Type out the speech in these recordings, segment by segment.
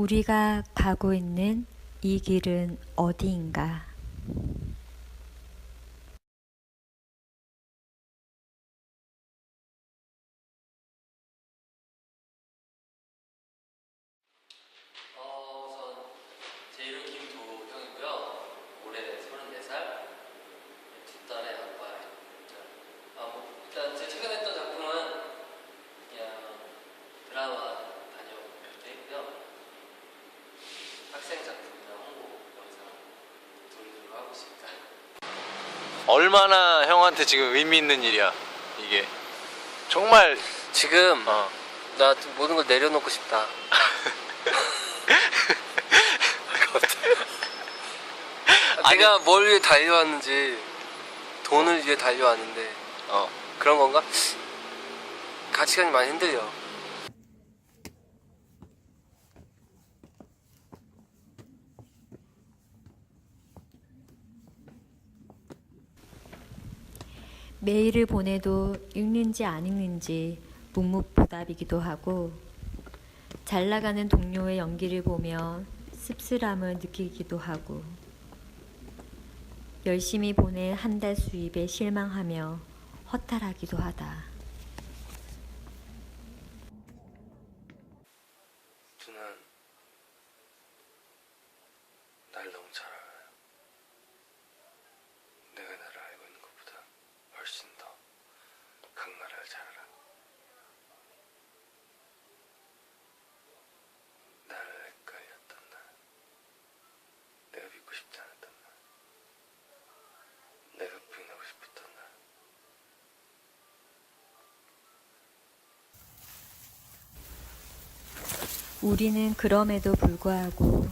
우리가 가고 있는 이 길은 어디인가? 어, 우선 제 이름 김도형이고요. 올해 34살, 두 딸의 아빠입니다. 일단 제가 최근에 했던 작품은 그냥 드라마 다녀오고요. 학생 작품이랑 홍보 영상 돌리도록 하고 있습니다. 얼마나 형한테 지금 의미 있는 일이야 이게 정말 지금 어 나 모든 걸 내려놓고 싶다. 내가 뭘 위해 달려왔는지 돈을 위해 달려왔는데 어. 그런 건가? 가치관이 많이 흔들려. 메일을 보내도 읽는지 안 읽는지 묵묵부답이기도 하고 잘 나가는 동료의 연기를 보며 씁쓸함을 느끼기도 하고 열심히 보낸 한 달 수입에 실망하며 허탈하기도 하다. 날 너무 잘 알아요. 내가 나를 알고 있는 것보다 훨씬 더 강나라를 잘 알아. 나를 헷갈렸던 날, 내가 믿고 싶지 않았던 날, 내가 부인하고 싶었던 날. 우리는 그럼에도 불구하고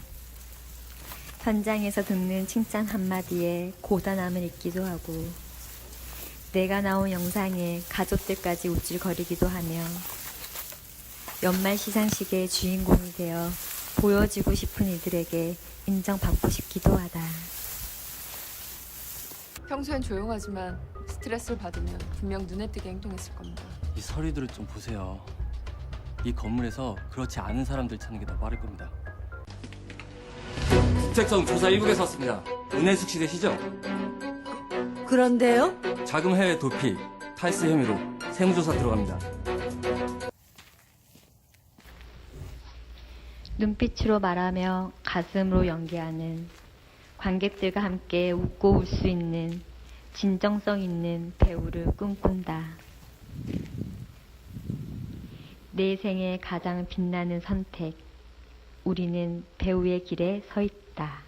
현장에서 듣는 칭찬 한마디에 고단함을 잊기도 하고 내가 나온 영상에 가족들까지 우쭐거리기도 하며 연말 시상식의 주인공이 되어 보여지고 싶은 이들에게 인정받고 싶기도 하다. 평소엔 조용하지만 스트레스를 받으면 분명 눈에 띄게 행동했을 겁니다. 이 서류들을 좀 보세요. 이 건물에서 그렇지 않은 사람들 찾는 게 더 빠를 겁니다. 주택성 조사 1국에서 왔습니다. 은혜숙 씨 되시죠? 그런데요? 자금 해외 도피, 탈세 혐의로 세무조사 들어갑니다. 눈빛으로 말하며 가슴으로 연기하는 관객들과 함께 웃고 울 수 있는 진정성 있는 배우를 꿈꾼다. 내 생에 가장 빛나는 선택. 우리는 배우의 길에 서 있다.